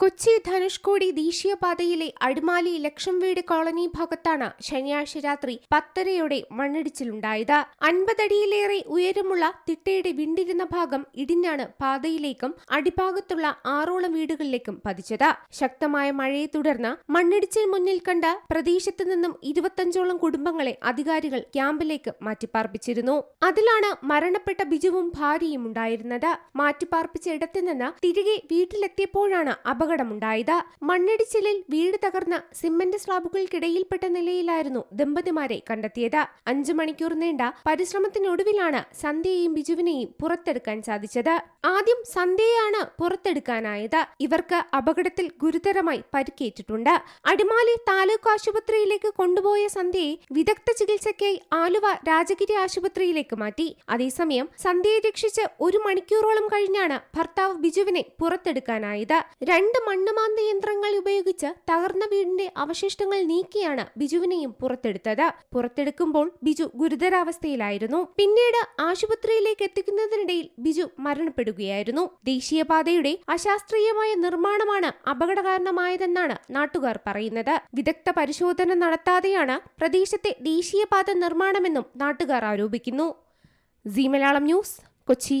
കൊച്ചി ധനുഷ്കോടി ദേശീയപാതയിലെ അടിമാലി ലക്ഷം വീട് കോളനി ഭാഗത്താണ് ശനിയാഴ്ച രാത്രി പത്തരയോടെ മണ്ണിടിച്ചിലുണ്ടായത്. അൻപതടിയിലേറെ ഉയരമുള്ള തിട്ടയുടെ വിണ്ടിരുന്ന ഭാഗം ഇടിഞ്ഞാണ് പാതയിലേക്കും അടിഭാഗത്തുള്ള ആറോളം വീടുകളിലേക്കും പതിച്ചത്. ശക്തമായ മഴയെ തുടർന്ന് മണ്ണിടിച്ചിൽ മുന്നിൽ കണ്ട പ്രദേശത്തു നിന്നും ഇരുപത്തഞ്ചോളം കുടുംബങ്ങളെ അധികാരികൾ ക്യാമ്പിലേക്ക് മാറ്റിപ്പാർപ്പിച്ചിരുന്നു. അതിലാണ് മരണപ്പെട്ട ബിജുവും ഭാര്യയും ഉണ്ടായിരുന്നത്. മാറ്റിപ്പാർപ്പിച്ച ഇടത്തു നിന്ന് തിരികെ വീട്ടിലെത്തിയപ്പോഴാണ് അപകടമുണ്ടായത്. മണ്ണിടിച്ചിലിൽ വീട് തകർന്ന സിമന്റ് സ്ലാബുകൾക്കിടയിൽപ്പെട്ട നിലയിലായിരുന്നു ദമ്പതിമാരെ കണ്ടെത്തിയത്. അഞ്ചു മണിക്കൂർ നീണ്ട പരിശ്രമത്തിനൊടുവിലാണ് സന്ധ്യയെയും ബിജുവിനെയും പുറത്തെടുക്കാൻ സാധിച്ചത്. ആദ്യം സന്ധ്യയാണ് പുറത്തെടുക്കാനായത്. ഇവർക്ക് അപകടത്തിൽ ഗുരുതരമായി പരിക്കേറ്റിട്ടുണ്ട്. അടിമാലി താലൂക്ക് ആശുപത്രിയിലേക്ക് കൊണ്ടുപോയ സന്ധ്യയെ വിദഗ്ധ ചികിത്സയ്ക്കായി ആലുവ രാജഗിരി ആശുപത്രിയിലേക്ക് മാറ്റി. അതേസമയം സന്ധ്യയെ രക്ഷിച്ച് ഒരു മണിക്കൂറോളം കഴിഞ്ഞാണ് ഭർത്താവ് ബിജുവിനെ പുറത്തെടുക്കാനായത്. രണ്ട് മണ്ണുമാന്ത യന്ത്രങ്ങൾ ഉപയോഗിച്ച് തകർന്ന വീടിന്റെ അവശിഷ്ടങ്ങൾ നീക്കിയാണ് ബിജുവിനെയും പുറത്തെടുത്തത്. പുറത്തെടുക്കുമ്പോൾ ബിജു ഗുരുതരാവസ്ഥയിലായിരുന്നു. പിന്നീട് ആശുപത്രിയിലേക്ക് എത്തിക്കുന്നതിനിടയിൽ ബിജു മരണപ്പെടുകയായിരുന്നു. ദേശീയപാതയുടെ അശാസ്ത്രീയമായ നിർമ്മാണമാണ് അപകട കാരണമായതെന്നാണ് നാട്ടുകാർ പറയുന്നത്. വിദഗ്ധ പരിശോധന നടത്താതെയാണ് പ്രദേശത്തെ ദേശീയപാത നിർമ്മാണമെന്നും നാട്ടുകാർ ആരോപിക്കുന്നു. C Malayalam news Kochi.